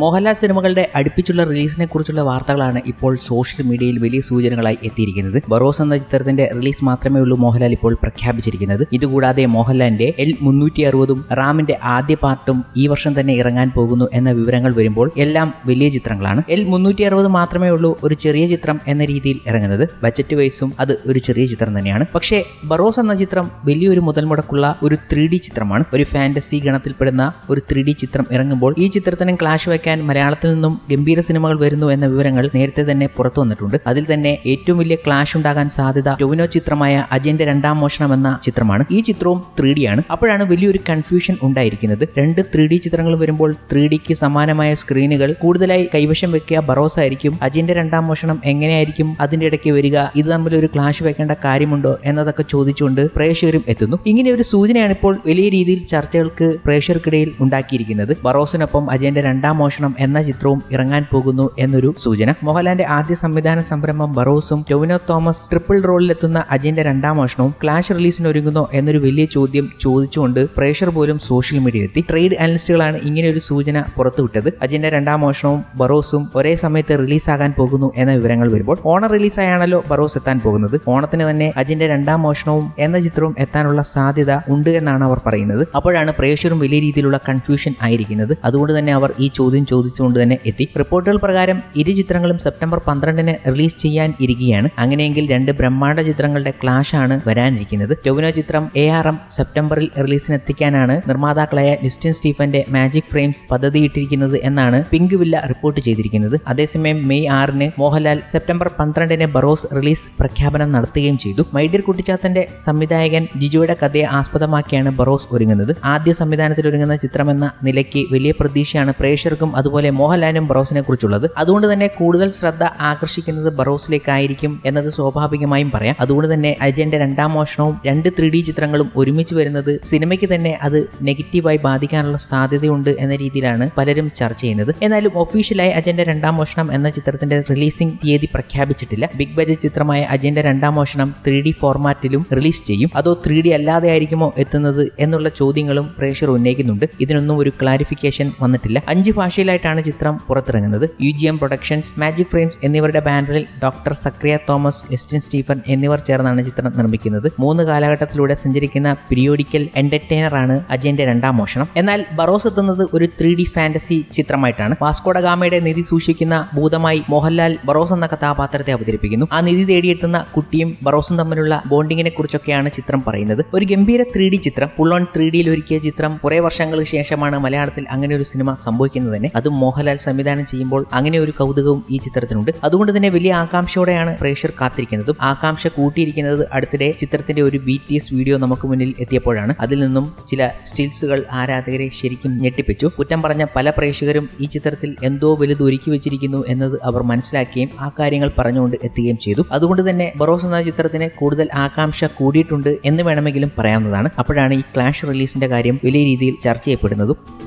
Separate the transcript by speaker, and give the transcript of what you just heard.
Speaker 1: മോഹൻലാൽ സിനിമകളുടെ അടുപ്പിച്ചുള്ള റിലീസിനെ കുറിച്ചുള്ള വാർത്തകളാണ് ഇപ്പോൾ സോഷ്യൽ മീഡിയയിൽ വലിയ സൂചനകളായി എത്തിയിരിക്കുന്നത്. ബറോസ് എന്ന ചിത്രത്തിന്റെ റിലീസ് മാത്രമേ ഉള്ളൂ മോഹൻലാൽ ഇപ്പോൾ പ്രഖ്യാപിച്ചിരിക്കുന്നത്. ഇതുകൂടാതെ മോഹൻലാലിന്റെ എൽ മുന്നൂറ്റി അറുപതും റാമിന്റെ ആദ്യ പാർട്ടും ഈ വർഷം തന്നെ ഇറങ്ങാൻ പോകുന്നു എന്ന വിവരങ്ങൾ വരുമ്പോൾ എല്ലാം വലിയ ചിത്രങ്ങളാണ്. എൽ മുന്നൂറ്റി അറുപത് മാത്രമേ ഉള്ളൂ ഒരു ചെറിയ ചിത്രം എന്ന രീതിയിൽ ഇറങ്ങുന്നത്. ബജറ്റ് വൈസും അത് ഒരു ചെറിയ ചിത്രം തന്നെയാണ്. പക്ഷേ ബറോസ് എന്ന ചിത്രം വലിയൊരു മുതൽ മുടക്കുള്ള ഒരു ത്രീ ചിത്രമാണ്. ഒരു ഫാന്റസി ഗണത്തിൽപ്പെടുന്ന ഒരു ത്രീ ചിത്രം ഇറങ്ങുമ്പോൾ ഈ ചിത്രത്തിനും ക്ലാഷ് വയ്ക്കാൻ മലയാളത്തിൽ നിന്നും ഗംഭീര സിനിമകൾ വരുന്നു എന്ന വിവരങ്ങൾ നേരത്തെ തന്നെ പുറത്തു വന്നിട്ടുണ്ട്. അതിൽ തന്നെ ഏറ്റവും വലിയ ക്ലാഷ് ഉണ്ടാകാൻ സാധ്യത ടൊവിനോ ചിത്രമായ അജയന്റെ രണ്ടാം മോഷണം എന്ന ചിത്രമാണ്. ഈ ചിത്രവും ത്രീ ഡി ആണ്. അപ്പോഴാണ് വലിയൊരു കൺഫ്യൂഷൻ ഉണ്ടായിരിക്കുന്നത്. രണ്ട് ത്രീ ഡി ചിത്രങ്ങൾ വരുമ്പോൾ ത്രീ ഡിക്ക് സമാനമായ സ്ക്രീനുകൾ കൂടുതലായി കൈവശം വെക്കുക ബറോസ് ആയിരിക്കും. അജയന്റെ രണ്ടാം മോഷണം എങ്ങനെയായിരിക്കും? അതിന്റെ ഇടയ്ക്ക് വരിക ഇത് തമ്മിൽ ഒരു ക്ലാഷ് വെക്കേണ്ട കാര്യമുണ്ടോ എന്നതൊക്കെ ചോദിച്ചുകൊണ്ട് പ്രേക്ഷകരും എത്തുന്നു. ഇങ്ങനെ ഒരു സൂചനയാണ് ഇപ്പോൾ വലിയ രീതിയിൽ ചർച്ചകൾക്ക് പ്രേക്ഷകർക്കിടയിൽ ഉണ്ടാക്കിയിരിക്കുന്നത്. ബറോസിനൊപ്പം അജയന്റെ രണ്ടാം മോഷണം എന്ന ചിത്രവും ഇറങ്ങാൻ പോകുന്നു എന്നൊരു സൂചന. മോഹൻലാലിന്റെ ആദ്യ സംവിധാന സംരംഭം ബറോസും ടൊവിനോ തോമസ് ട്രിപ്പിൾ റോളിലെത്തുന്ന അജയന്റെ രണ്ടാം മോഷണവും ക്ലാഷ് റിലീസിന് ഒരുങ്ങുന്നു എന്നൊരു വലിയ ചോദ്യം ചോദിച്ചുകൊണ്ട് പ്രഷർ പോലും സോഷ്യൽ മീഡിയയിലെത്തി. ട്രേഡ് അനലിസ്റ്റുകളാണ് ഇങ്ങനെ ഒരു സൂചന പുറത്തുവിട്ടത്. അജയന്റെ രണ്ടാം മോഷണവും ബറോസും ഒരേ സമയത്ത് റിലീസാകാൻ പോകുന്നു എന്ന വിവരങ്ങൾ വരുമ്പോൾ ഓണം റിലീസായാണല്ലോ ബറോസ് എത്താൻ പോകുന്നത്. ഓണത്തിന് തന്നെ അജിന്റെ രണ്ടാം മോഷണവും എന്ന ചിത്രവും എത്താനുള്ള സാധ്യത ഉണ്ട് എന്നാണ് അവർ പറയുന്നത്. അപ്പോഴാണ് പ്രേക്ഷകരും വലിയ രീതിയിലുള്ള കൺഫ്യൂഷൻ ആയിരിക്കുന്നത്. അതുകൊണ്ട് തന്നെ അവർ ഈ ചോദ്യം ചോദിച്ചുകൊണ്ട് തന്നെ എത്തി. റിപ്പോർട്ടുകൾ പ്രകാരം ഇരു ചിത്രങ്ങളും സെപ്റ്റംബർ പന്ത്രണ്ടിന് റിലീസ് ചെയ്യാൻ ഇരിക്കുകയാണ്. അങ്ങനെയെങ്കിൽ രണ്ട് ബ്രഹ്മാണ്ഡ ചിത്രങ്ങളുടെ ക്ലാഷ് ആണ് വരാനിരിക്കുന്നത്. ടൊവിനോ ചിത്രം എ ആർ എം സെപ്റ്റംബറിൽ റിലീസിനെത്തിക്കാനാണ് നിർമ്മാതാക്കളായ ലിസ്റ്റിൻ സ്റ്റീഫന്റെ മാജിക് ഫ്രെയിംസ് പദ്ധതിയിട്ടിരിക്കുന്നത് എന്നാണ് പിങ്ക് വില്ല റിപ്പോർട്ട് ചെയ്തിരിക്കുന്നത്. അതേസമയം മെയ് ആറിന് മോഹൻലാൽ സെപ്റ്റംബർ പന്ത്രണ്ടിന് ബറോസ് റിലീസ് പ്രഖ്യാപനം നടത്തുകയും ചെയ്തു. മൈഡിയർ കുട്ടിച്ചാത്തന്റെ സംവിധായകൻ ജിജുയുടെ കഥയെ ആസ്പദമാക്കിയാണ് ബറോസ് ഒരുങ്ങുന്നത്. ആദ്യ സംവിധാനത്തിൽ ഒരുങ്ങുന്ന ചിത്രമെന്ന നിലയ്ക്ക് വലിയ പ്രതീക്ഷയാണ് പ്രേക്ഷകർക്കും അതുപോലെ മോഹൻലാലിനും ബറോസിനെ കുറിച്ചുള്ളത്. അതുകൊണ്ട് തന്നെ കൂടുതൽ ശ്രദ്ധ ആകർഷിക്കുന്നത് ബറോസിലേക്കായിരിക്കും എന്നത് സ്വാഭാവികമായും പറയാം. അതുകൊണ്ട് തന്നെ അജയന്റെ രണ്ടാം മോഷണവും രണ്ട് ത്രീ ഡി ചിത്രങ്ങളും ഒരുമിച്ച് വരുന്നത് സിനിമയ്ക്ക് തന്നെ അത് നെഗറ്റീവായി ബാധിക്കാനുള്ള സാധ്യതയുണ്ട് എന്ന രീതിയിലാണ് പലരും ചർച്ച ചെയ്യുന്നത്. എന്നാലും ഒഫീഷ്യലായി അജയന്റെ രണ്ടാം മോഷണം എന്ന ചിത്രത്തിന്റെ റിലീസിംഗ് തീയതി പ്രഖ്യാപിച്ചിട്ടില്ല. ബിഗ് ബജറ്റ് ചിത്രമായ അജയന്റെ രണ്ടാം മോഷണം ത്രീ ഡി ഫോർമാറ്റിലും റിലീസ് ചെയ്യും. അതോ ത്രീ ഡി അല്ലാതെ ആയിരിക്കുമോ എത്തുന്നത് എന്നുള്ള ചോദ്യങ്ങളും പ്രേക്ഷകർ ഉന്നയിക്കുന്നുണ്ട്. ഇതിനൊന്നും ഒരു ക്ലാരിഫിക്കേഷൻ വന്നിട്ടില്ല. അഞ്ച് ഭാഷയിലായിട്ടാണ് ചിത്രം പുറത്തിറങ്ങുന്നത്. U G M Productions Magic Frames എന്നിവരുടെ ബാനറിൽ ഡോക്ടർ സക്രിയ തോമസ് എസ്റ്റിൻ സ്റ്റീഫൻ എന്നിവർ ചേർന്നാണ് ചിത്രം നിർമ്മിക്കുന്നത്. മൂന്ന് കാലഘട്ടത്തിലൂടെ സഞ്ചരിക്കുന്ന പിരിയോഡിക്കൽ എന്റർടൈനർ ആണ് അജയന്റെ രണ്ടാം മോഷണം. എന്നാൽ ബറോസ് എത്തുന്നത് ഒരു ത്രീ ഡി ഫാന്റസി ചിത്രമായിട്ടാണ്. വാസ്കോഡഗാമയുടെ നിധി സൂക്ഷിക്കുന്ന ഭൂതമായി മോഹൻലാൽ ബറോസ് എന്ന കഥാപാത്രത്തെ അവതരിപ്പിക്കുന്നു. ആ നിധി തേടിയെത്തുന്ന കുട്ടിയും ബറോസും തമ്മിലുള്ള ബോണ്ടിങ്ങിനെ കുറിച്ചൊക്കെയാണ് ചിത്രം പറയുന്നത്. ഒരു ഗംഭീര ത്രീ ഡി ചിത്രം ഫുൾ ഓൺ ത്രീ ഡിയിൽ ഒരുക്കിയ ചിത്രം കുറെ വർഷങ്ങൾക്ക് ശേഷമാണ് മലയാളത്തിൽ അങ്ങനെ ഒരു സിനിമ സംഭവിക്കുന്നത് തന്നെ അതും മോഹൻലാൽ സംവിധാനം ചെയ്യുമ്പോൾ അങ്ങനെ ഒരു കൗതുകവും ഈ ചിത്രത്തിനുണ്ട്. അതുകൊണ്ട് തന്നെ വലിയ ആകാംക്ഷയോടെയാണ് പ്രേക്ഷകർ കാത്തിരിക്കുന്നതും. ആകാംക്ഷ കൂട്ടിയിരിക്കുന്നത് അടുത്തിടെ ചിത്രത്തിന്റെ ഒരു ബി ടി എസ് വീഡിയോ നമുക്ക് മുന്നിൽ എത്തിയപ്പോഴാണ്. അതിൽ നിന്നും ചില സ്റ്റിൽസുകൾ ആരാധകരെ ശരിക്കും ഞെട്ടിപ്പിച്ചു. കുറ്റം പറഞ്ഞ പല പ്രേക്ഷകരും ഈ ചിത്രത്തിൽ എന്തോ വലുത് ഒരുക്കി വെച്ചിരിക്കുന്നു എന്നത് അവർ മനസ്സിലാക്കുകയും ആ കാര്യങ്ങൾ പറഞ്ഞുകൊണ്ട് എത്തുകയും ചെയ്തു. അതുകൊണ്ട് തന്നെ ബറോസ് എന്ന ചിത്രത്തിന് കൂടുതൽ ആകാംക്ഷ കൂടിയിട്ടുണ്ട് എന്ന് വേണമെങ്കിലും പറയാവുന്നതാണ്. അപ്പോഴാണ് ഈ ക്ലാഷ് റിലീസിന്റെ കാര്യം വലിയ രീതിയിൽ ചർച്ച ചെയ്യപ്പെടുന്നതും.